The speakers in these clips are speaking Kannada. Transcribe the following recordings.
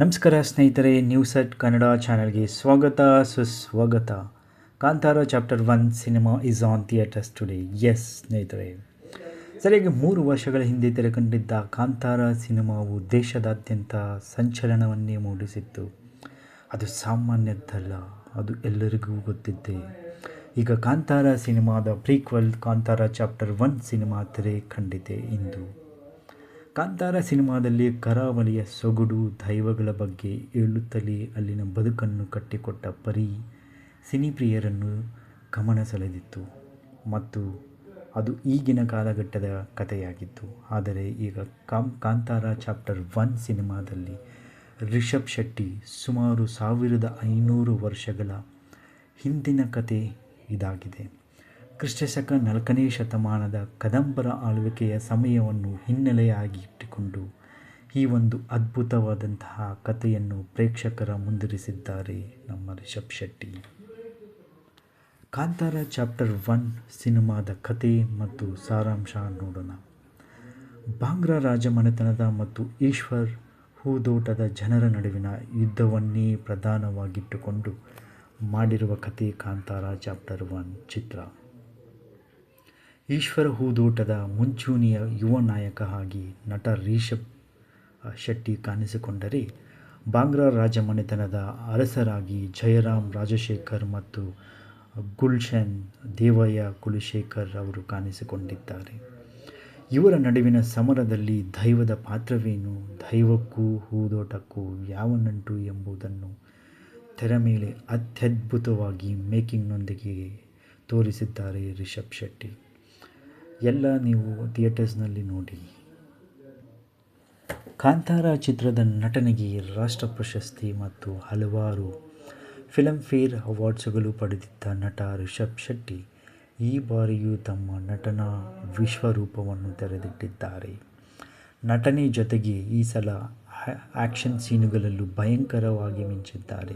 ನಮಸ್ಕಾರ ಸ್ನೇಹಿತರೆ ನ್ಯೂಸ್ ಅಟ್ ಕನ್ನಡ ಚಾನಲ್ಗೆ ಸ್ವಾಗತ, ಸುಸ್ವಾಗತ. Kantara chapter one cinema is on theatres today yes ಸ್ನೇಹಿತರೆ. ಸರಿಯಾಗಿ ಮೂರು ವರ್ಷಗಳ ಹಿಂದೆ ತೆರೆಕಂಡಿದ್ದ ಕಾಂತಾರ ಸಿನಿಮಾವು ದೇಶದಾದ್ಯಂತ ಸಂಚಲನವನ್ನೇ ಮೂಡಿಸಿತ್ತು. ಅದು ಸಾಮಾನ್ಯದ್ದಲ್ಲ, ಅದು ಎಲ್ಲರಿಗೂ ಗೊತ್ತಿದ್ದೆ. ಈಗ ಕಾಂತಾರ ಸಿನಿಮಾದ prequel Kantara chapter one cinema ತೆರೆ ಕಂಡಿದೆ ಇಂದು. ಕಾಂತಾರ ಸಿನಿಮಾದಲ್ಲಿ ಕರಾವಳಿಯ ಸೊಗಡು ದೈವಗಳ ಬಗ್ಗೆ ಹೇಳುತ್ತಲೇ ಅಲ್ಲಿನ ಬದುಕನ್ನು ಕಟ್ಟಿಕೊಟ್ಟ ಪರಿ ಸಿನಿಪ್ರಿಯರನ್ನು ಗಮನ ಸೆಳೆದಿತ್ತು. ಮತ್ತು ಅದು ಈಗಿನ ಕಾಲಘಟ್ಟದ ಕಥೆಯಾಗಿತ್ತು. ಆದರೆ ಈಗ ಕಾಮ್ ಕಾಂತಾರ ಚಾಪ್ಟರ್ ಒನ್ ಸಿನಿಮಾದಲ್ಲಿ ರಿಷಬ್ ಶೆಟ್ಟಿ ಸುಮಾರು ಸಾವಿರದ ಐನೂರು ವರ್ಷಗಳ ಹಿಂದಿನ ಕತೆ ಇದಾಗಿದೆ. ಕ್ರಿಸ್ತಶಕ ನಾಲ್ಕನೇ ಶತಮಾನದ ಕದಂಬರ ಆಳ್ವಿಕೆಯ ಸಮಯವನ್ನು ಹಿನ್ನೆಲೆಯಾಗಿ ಇಟ್ಟುಕೊಂಡು ಈ ಒಂದು ಅದ್ಭುತವಾದಂತಹ ಕಥೆಯನ್ನು ಪ್ರೇಕ್ಷಕರ ಮುಂದಿರಿಸಿದ್ದಾರೆ ನಮ್ಮ ರಿಷಬ್ ಶೆಟ್ಟಿ. ಕಾಂತಾರ ಚಾಪ್ಟರ್ ಒನ್ ಸಿನಿಮಾದ ಕತೆ ಮತ್ತು ಸಾರಾಂಶ ನೋಡೋಣ. ಬಾಂಗ್ರಾ ರಾಜಮನೆತನದ ಮತ್ತು ಈಶ್ವರ್ ಹೂದೋಟದ ಜನರ ನಡುವಿನ ಯುದ್ಧವನ್ನೇ ಪ್ರಧಾನವಾಗಿಟ್ಟುಕೊಂಡು ಮಾಡಿರುವ ಕತೆ ಕಾಂತಾರ ಚಾಪ್ಟರ್ ಒನ್ ಚಿತ್ರ. ಈಶ್ವರ ಹೂದೋಟದ ಮುಂಚೂಣಿಯ ಯುವ ನಾಯಕ ಆಗಿ ನಟ ರಿಷಬ್ ಶೆಟ್ಟಿ ಕಾಣಿಸಿಕೊಂಡರೆ ಬಾಂಗ್ರಾ ರಾಜಮನೆತನದ ಅರಸರಾಗಿ ಜಯರಾಮ್ ರಾಜಶೇಖರ್ ಮತ್ತು ಗುಲ್ಶನ್ ದೇವಯ್ಯ ಕುಲಶೇಖರ್ ಅವರು ಕಾಣಿಸಿಕೊಂಡಿದ್ದಾರೆ. ಇವರ ನಡುವಿನ ಸಮರದಲ್ಲಿ ದೈವದ ಪಾತ್ರವೇನು? ದೈವಕ್ಕೂ ಹೂದೋಟಕ್ಕೂ ಯಾವ ನಂಟು ಎಂಬುದನ್ನು ತೆರೆ ಮೇಲೆ ಅತ್ಯದ್ಭುತವಾಗಿ ಮೇಕಿಂಗ್ನೊಂದಿಗೆ ತೋರಿಸಿದ್ದಾರೆ ರಿಷಬ್ ಶೆಟ್ಟಿ. ಎಲ್ಲ ನೀವು ಥಿಯೇಟರ್ಸ್ನಲ್ಲಿ ನೋಡಿ. ಕಾಂತಾರ ಚಿತ್ರದ ನಟನೆಗೆ ರಾಷ್ಟ್ರ ಪ್ರಶಸ್ತಿ ಮತ್ತು ಹಲವಾರು ಫಿಲಂಫೇರ್ ಅವಾರ್ಡ್ಸ್ಗಳು ಪಡೆದಿದ್ದ ನಟ ರಿಷಬ್ ಶೆಟ್ಟಿ ಈ ಬಾರಿಯೂ ತಮ್ಮ ನಟನಾ ವಿಶ್ವರೂಪವನ್ನು ತೆರೆದಿಟ್ಟಿದ್ದಾರೆ. ನಟನೆ ಜೊತೆಗೆ ಈ ಸಲ ಆ್ಯಕ್ಷನ್ ಸೀನುಗಳಲ್ಲೂ ಭಯಂಕರವಾಗಿ ಮಿಂಚಿದ್ದಾರೆ.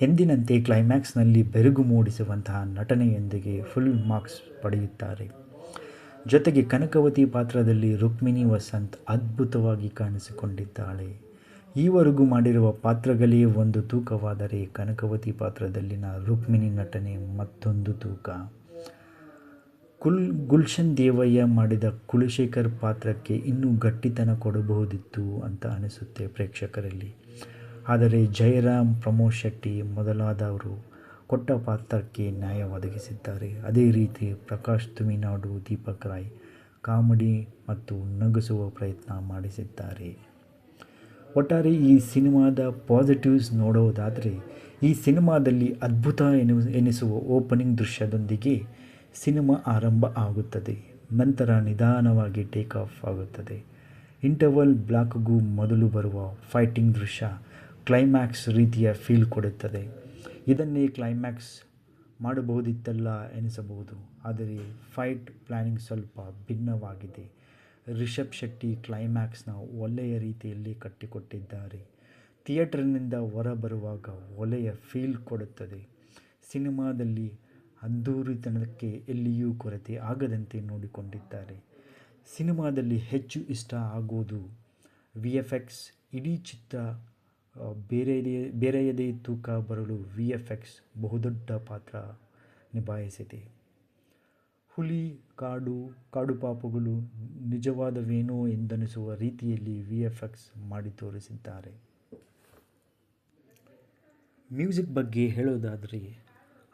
ಎಂದಿನಂತೆ ಕ್ಲೈಮ್ಯಾಕ್ಸ್ನಲ್ಲಿ ಬೆರಗು ಮೂಡಿಸುವಂತಹ ನಟನೆಯೊಂದಿಗೆ ಫುಲ್ ಮಾರ್ಕ್ಸ್ ಪಡೆಯುತ್ತಾರೆ. ಜೊತೆಗೆ ಕನಕವತಿ ಪಾತ್ರದಲ್ಲಿ ರುಕ್ಮಿಣಿ ವಸಂತ್ ಅದ್ಭುತವಾಗಿ ಕಾಣಿಸಿಕೊಂಡಿದ್ದಾಳೆ. ಈವರೆಗೂ ಮಾಡಿರುವ ಪಾತ್ರಗಳೇ ಒಂದು ತೂಕವಾದರೆ ಕನಕವತಿ ಪಾತ್ರದಲ್ಲಿನ ರುಕ್ಮಿಣಿ ನಟನೆ ಮತ್ತೊಂದು ತೂಕ. ಕುಲ್ ಗುಲ್ಶನ್ ದೇವಯ್ಯ ಮಾಡಿದ ಕುಲಶೇಖರ್ ಪಾತ್ರಕ್ಕೆ ಇನ್ನೂ ಗಟ್ಟಿತನ ಕೊಡಬಹುದಿತ್ತು ಅಂತ ಅನಿಸುತ್ತೆ ಪ್ರೇಕ್ಷಕರಲ್ಲಿ. ಆದರೆ ಜಯರಾಮ್ ಪ್ರಮೋದ್ ಶೆಟ್ಟಿ ಮೊದಲಾದವರು ಕೊಟ್ಟ ಪಾತ್ರಕ್ಕೆ ನ್ಯಾಯ ಒದಗಿಸಿದ್ದಾರೆ. ಅದೇ ರೀತಿ ಪ್ರಕಾಶ್ ತುಮಿನಾಡು ದೀಪಕ್ ರಾಯ್ ಕಾಮಿಡಿ ಮತ್ತು ನಗಿಸುವ ಪ್ರಯತ್ನ ಮಾಡಿಸಿದ್ದಾರೆ. ಒಟ್ಟಾರೆ ಈ ಸಿನಿಮಾದ ಪಾಸಿಟಿವ್ಸ್ ನೋಡೋದಾದರೆ, ಈ ಸಿನಿಮಾದಲ್ಲಿ ಅದ್ಭುತ ಎನು, ಎನಿಸುವ ಓಪನಿಂಗ್ ದೃಶ್ಯದೊಂದಿಗೆ ಸಿನಿಮಾ ಆರಂಭ ಆಗುತ್ತದೆ. ನಂತರ ನಿಧಾನವಾಗಿ ಟೇಕ್ ಆಫ್ ಆಗುತ್ತದೆ. ಇಂಟರ್ವಲ್ ಬ್ಲಾಕ್ಗೂ ಮೊದಲು ಬರುವ ಫೈಟಿಂಗ್ ದೃಶ್ಯ ಕ್ಲೈಮ್ಯಾಕ್ಸ್ ರೀತಿಯ ಫೀಲ್ ಕೊಡುತ್ತದೆ. ಇದನ್ನೇ ಕ್ಲೈಮ್ಯಾಕ್ಸ್ ಮಾಡಬಹುದಿತ್ತಲ್ಲ ಎನಿಸಬಹುದು. ಆದರೆ ಫೈಟ್ ಪ್ಲ್ಯಾನಿಂಗ್ ಸ್ವಲ್ಪ ಭಿನ್ನವಾಗಿದೆ. ರಿಷಬ್ ಶೆಟ್ಟಿ ಕ್ಲೈಮ್ಯಾಕ್ಸ್ನ ಒಲೆಯ ರೀತಿಯಲ್ಲಿ ಕಟ್ಟಿಕೊಟ್ಟಿದ್ದಾರೆ. ಥಿಯೇಟರ್ನಿಂದ ಹೊರಬರುವಾಗ ಒಲೆಯ ಫೀಲ್ ಕೊಡುತ್ತದೆ. ಸಿನಿಮಾದಲ್ಲಿ ಅದ್ದೂರಿತನಕ್ಕೆ ಎಲ್ಲಿಯೂ ಕೊರತೆ ಆಗದಂತೆ ನೋಡಿಕೊಂಡಿದ್ದಾರೆ. ಸಿನಿಮಾದಲ್ಲಿ ಹೆಚ್ಚು ಇಷ್ಟ ಆಗೋದು ವಿ ಎಫ್ ಎಕ್ಸ್ ಇಡೀ ಚಿತ್ರ ಬೇರೆಯದೇ ಬೇರೆಯದೇ ತೂಕ ಬರಲು ವಿ ಎಫ್ ಎಕ್ಸ್ ಬಹುದೊಡ್ಡ ಪಾತ್ರ ನಿಭಾಯಿಸಿದೆ. ಹುಲಿ, ಕಾಡು ಕಾಡು ಪಾಪುಗಳು ನಿಜವಾದವೇನೋ ಎಂದನಿಸುವ ರೀತಿಯಲ್ಲಿ ವಿ ಎಫ್ ಎಕ್ಸ್ ಮಾಡಿ ತೋರಿಸಿದ್ದಾರೆ. ಮ್ಯೂಸಿಕ್ ಬಗ್ಗೆ ಹೇಳೋದಾದರೆ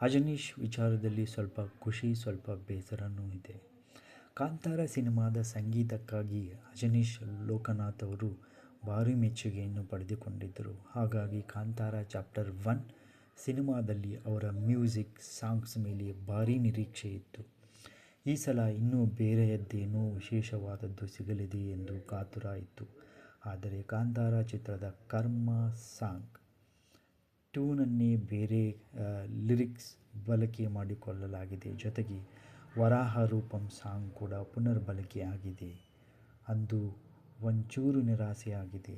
ಅಜನೀಶ್ ವಿಚಾರದಲ್ಲಿ ಸ್ವಲ್ಪ ಖುಷಿ, ಸ್ವಲ್ಪ ಬೇಸರನೂ ಇದೆ. ಕಾಂತಾರ ಸಿನಿಮಾದ ಸಂಗೀತಕ್ಕಾಗಿ ಅಜನೀಶ್ ಲೋಕನಾಥ್ ಅವರು ಭಾರಿ ಮೆಚ್ಚುಗೆಯನ್ನು ಪಡೆದುಕೊಂಡಿದ್ದರು. ಹಾಗಾಗಿ ಕಾಂತಾರ ಚಾಪ್ಟರ್ ಒನ್ ಸಿನಿಮಾದಲ್ಲಿ ಅವರ ಮ್ಯೂಸಿಕ್, ಸಾಂಗ್ಸ್ ಮೇಲೆ ಭಾರೀ ನಿರೀಕ್ಷೆ ಇತ್ತು. ಈ ಸಲ ಇನ್ನೂ ಬೇರೆಯದ್ದೇನೋ ವಿಶೇಷವಾದದ್ದು ಸಿಗಲಿದೆ ಎಂದು ಕಾತುರ ಇತ್ತು. ಆದರೆ ಕಾಂತಾರ ಚಿತ್ರದ ಕರ್ಮ ಸಾಂಗ್ ಟ್ಯೂನನ್ನೇ ಬೇರೆ ಲಿರಿಕ್ಸ್ ಬಳಕೆ ಮಾಡಿಕೊಳ್ಳಲಾಗಿದೆ. ಜೊತೆಗೆ ವರಾಹ ರೂಪಂ ಸಾಂಗ್ ಕೂಡ ಪುನರ್ ಆಗಿದೆ ಅಂದು ಒಂಚೂರು ನಿರಾಸೆಯಾಗಿದೆ.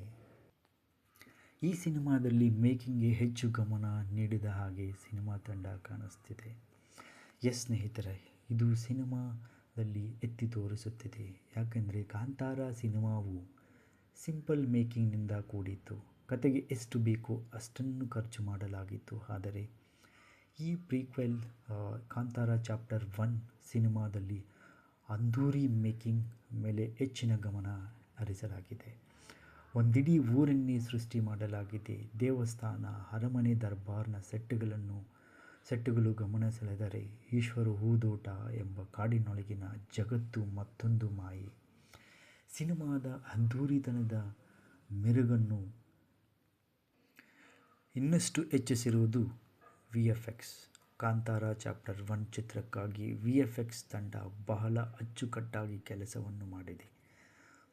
ಈ ಸಿನಿಮಾದಲ್ಲಿ ಮೇಕಿಂಗ್ಗೆ ಹೆಚ್ಚು ಗಮನ ನೀಡಿದ ಹಾಗೆ ಸಿನಿಮಾ ತಂಡ ಕಾಣಿಸ್ತಿದೆ. ಎಸ್ ಸ್ನೇಹಿತರೆ, ಇದು ಸಿನಿಮಾದಲ್ಲಿ ಎತ್ತಿ ತೋರಿಸುತ್ತಿದೆ. ಯಾಕೆಂದರೆ ಕಾಂತಾರ ಸಿನಿಮಾವು ಸಿಂಪಲ್ ಮೇಕಿಂಗ್ನಿಂದ ಕೂಡಿತ್ತು. ಕತೆಗೆ ಎಷ್ಟು ಬೇಕೋ ಅಷ್ಟನ್ನು ಖರ್ಚು ಮಾಡಲಾಗಿತ್ತು. ಆದರೆ ಈ ಪ್ರೀಕ್ವೆಲ್ ಕಾಂತಾರ ಚಾಪ್ಟರ್ ಒನ್ ಸಿನಿಮಾದಲ್ಲಿ ಅಂದೂರಿ ಮೇಕಿಂಗ್ ಮೇಲೆ ಹೆಚ್ಚಿನ ಗಮನ ಹರಿಸಲಾಗಿದೆ. ಒಂದಿಡೀ ಊರನ್ನೇ ಸೃಷ್ಟಿ ಮಾಡಲಾಗಿದೆ. ದೇವಸ್ಥಾನ, ಅರಮನೆ ದರ್ಬಾರ್ನ ಸೆಟ್ಟುಗಳನ್ನು, ಸೆಟ್ಟುಗಳು ಗಮನ ಸೆಳೆದರೆ ಈಶ್ವರ ಹೂದೋಟ ಎಂಬ ಕಾಡಿನೊಳಗಿನ ಜಗತ್ತು ಮತ್ತೊಂದು ಮಾಯೆ. ಸಿನಿಮಾದ ಅದ್ಧೂರಿತನದ ಮೆರುಗನ್ನು ಇನ್ನಷ್ಟು ಹೆಚ್ಚಿಸಿರುವುದು V F X Kantara chapter one ಚಿತ್ರಕ್ಕಾಗಿ ವಿ ಎಫ್ ಎಕ್ಸ್ ತಂಡ ಬಹಳ ಅಚ್ಚುಕಟ್ಟಾಗಿ ಕೆಲಸವನ್ನು ಮಾಡಿದೆ.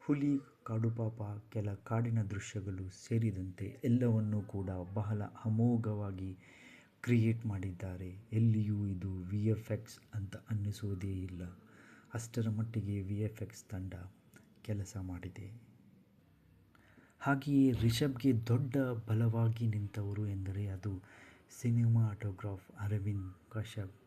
ಹುಲಿ ಕಾಡುಪಾಪ ಕೆಲ ಕಾಡಿನ ದೃಶ್ಯಗಳು ಸೇರಿದಂತೆ ಎಲ್ಲವನ್ನೂ ಕೂಡ ಬಹಳ ಅಮೋಘವಾಗಿ ಕ್ರಿಯೇಟ್ ಮಾಡಿದ್ದಾರೆ. ಎಲ್ಲಿಯೂ ಇದು ವಿ ಎಫ್ ಎಕ್ಸ್ ಅಂತ ಅನ್ನಿಸುವುದೇ ಇಲ್ಲ. ಅಷ್ಟರ ಮಟ್ಟಿಗೆ ವಿ ಎಫ್ ಎಕ್ಸ್ ತಂಡ ಕೆಲಸ ಮಾಡಿದೆ. ಹಾಗೆಯೇ ರಿಷಬ್ಗೆ ದೊಡ್ಡ ಬಲವಾಗಿ ನಿಂತವರು ಎಂದರೆ ಅದು ಸಿನಿಮಾಟೋಗ್ರಾಫ್ ಅರವಿಂದ್ ಕಶ್ಯಪ್.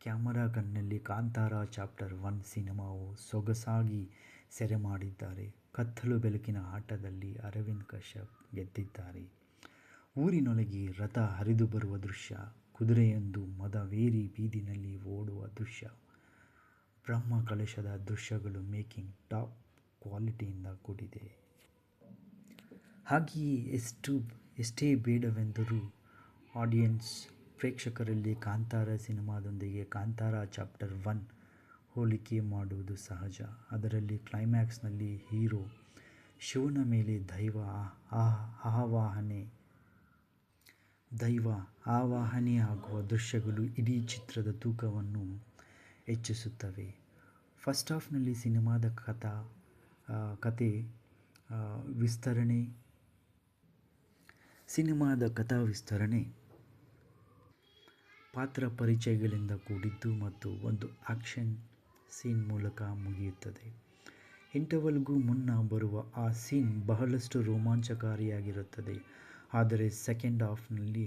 ಕ್ಯಾಮರಾ ಕಣ್ಣಲ್ಲಿ ಕಾಂತಾರ ಚಾಪ್ಟರ್ ಒನ್ ಸಿನಿಮಾವು ಸೊಗಸಾಗಿ ಸೆರೆ ಮಾಡಿದ್ದಾರೆ. ಕತ್ತಲು ಬೆಳಕಿನ ಆಟದಲ್ಲಿ ಅರವಿಂದ್ ಕಶ್ಯಪ್ ಗೆದ್ದಿದ್ದಾರೆ. ಊರಿನೊಳಗೆ ರಥ ಹರಿದು ಬರುವ ದೃಶ್ಯ, ಕುದುರೆಯೊಂದು ಮದವೇರಿ ಬೀದಿನಲ್ಲಿ ಓಡುವ ದೃಶ್ಯ, ಬ್ರಹ್ಮ ಕಲಶದ ದೃಶ್ಯಗಳು ಮೇಕಿಂಗ್ ಟಾಪ್ ಕ್ವಾಲಿಟಿಯಿಂದ ಕೂಡಿದೆ. ಹಾಗೆಯೇ ಎಷ್ಟು, ಎಷ್ಟೇ ಬೇಡವೆಂದರೂ ಆಡಿಯನ್ಸ್ ಪ್ರೇಕ್ಷಕರಲ್ಲಿ ಕಾಂತಾರ ಸಿನಿಮಾದೊಂದಿಗೆ ಕಾಂತಾರ ಚಾಪ್ಟರ್ ಒನ್ ಹೋಲಿಕೆ ಮಾಡುವುದು ಸಹಜ. ಅದರಲ್ಲಿ ಕ್ಲೈಮ್ಯಾಕ್ಸ್ನಲ್ಲಿ ಹೀರೋ ಶಿವನ ಮೇಲೆ ದೈವ ಆವಾಹನೆ ದೈವ ಆವಾಹನೆ ಆಗುವ ದೃಶ್ಯಗಳು ಇಡೀ ಚಿತ್ರದ ತೂಕವನ್ನು ಹೆಚ್ಚಿಸುತ್ತವೆ. ಫಸ್ಟ್ ಹಾಫ್ನಲ್ಲಿ ಸಿನಿಮಾದ ಕಥಾ ಕತೆ ವಿಸ್ತರಣೆ, ಸಿನಿಮಾದ ಕಥಾ ವಿಸ್ತರಣೆ ಪಾತ್ರ ಪರಿಚಯಗಳಿಂದ ಕೂಡಿದ್ದು ಮತ್ತು ಒಂದು ಆಕ್ಷನ್ ಸೀನ್ ಮೂಲಕ ಮುಗಿಯುತ್ತದೆ. ಇಂಟರ್ವಲ್ಗೂ ಮುನ್ನ ಬರುವ ಆ ಸೀನ್ ಬಹಳಷ್ಟು ರೋಮಾಂಚಕಾರಿಯಾಗಿರುತ್ತದೆ. ಆದರೆ ಸೆಕೆಂಡ್ ಹಾಫ್ನಲ್ಲಿ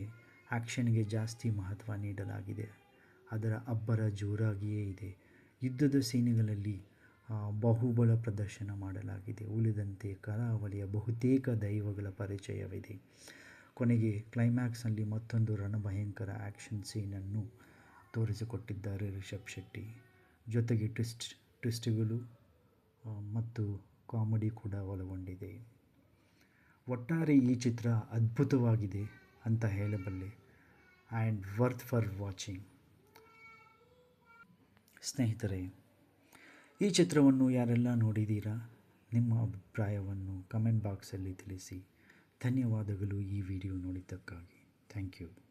ಆ್ಯಕ್ಷನ್ಗೆ ಜಾಸ್ತಿ ಮಹತ್ವ ನೀಡಲಾಗಿದೆ. ಅದರ ಅಬ್ಬರ ಜೋರಾಗಿಯೇ ಇದೆ. ಯುದ್ಧದ ಸೀನುಗಳಲ್ಲಿ ಬಾಹುಬಲ ಪ್ರದರ್ಶನ ಮಾಡಲಾಗಿದೆ. ಉಳಿದಂತೆ ಕರಾವಳಿಯ ಬಹುತೇಕ ದೈವಗಳ ಪರಿಚಯವಿದೆ. ಕೊನೆಗೆ ಕ್ಲೈಮ್ಯಾಕ್ಸ್ನಲ್ಲಿ ಮತ್ತೊಂದು ರಣಭಯಂಕರ ಆ್ಯಕ್ಷನ್ ಸೀನನ್ನು ತೋರಿಸಿಕೊಟ್ಟಿದ್ದಾರೆ ರಿಷಬ್ ಶೆಟ್ಟಿ. ಜೊತೆಗೆ ಟ್ವಿಸ್ಟ್, ಟ್ವಿಸ್ಟ್ಗಳು ಮತ್ತು ಕಾಮಿಡಿ ಕೂಡ ಒಳಗೊಂಡಿದೆ. ಒಟ್ಟಾರೆ ಈ ಚಿತ್ರ ಅದ್ಭುತವಾಗಿದೆ ಅಂತ ಹೇಳಬಲ್ಲೆ. And worth for watching. ಸ್ನೇಹಿತರೆ, ಈ ಚಿತ್ರವನ್ನು ಯಾರೆಲ್ಲ ನೋಡಿದ್ದೀರಾ? ನಿಮ್ಮ ಅಭಿಪ್ರಾಯವನ್ನು ಕಮೆಂಟ್ ಬಾಕ್ಸಲ್ಲಿ ತಿಳಿಸಿ. ಧನ್ಯವಾದಗಳು ಈ ವಿಡಿಯೋ ನೋಡಿದ್ದಕ್ಕಾಗಿ. Thank you.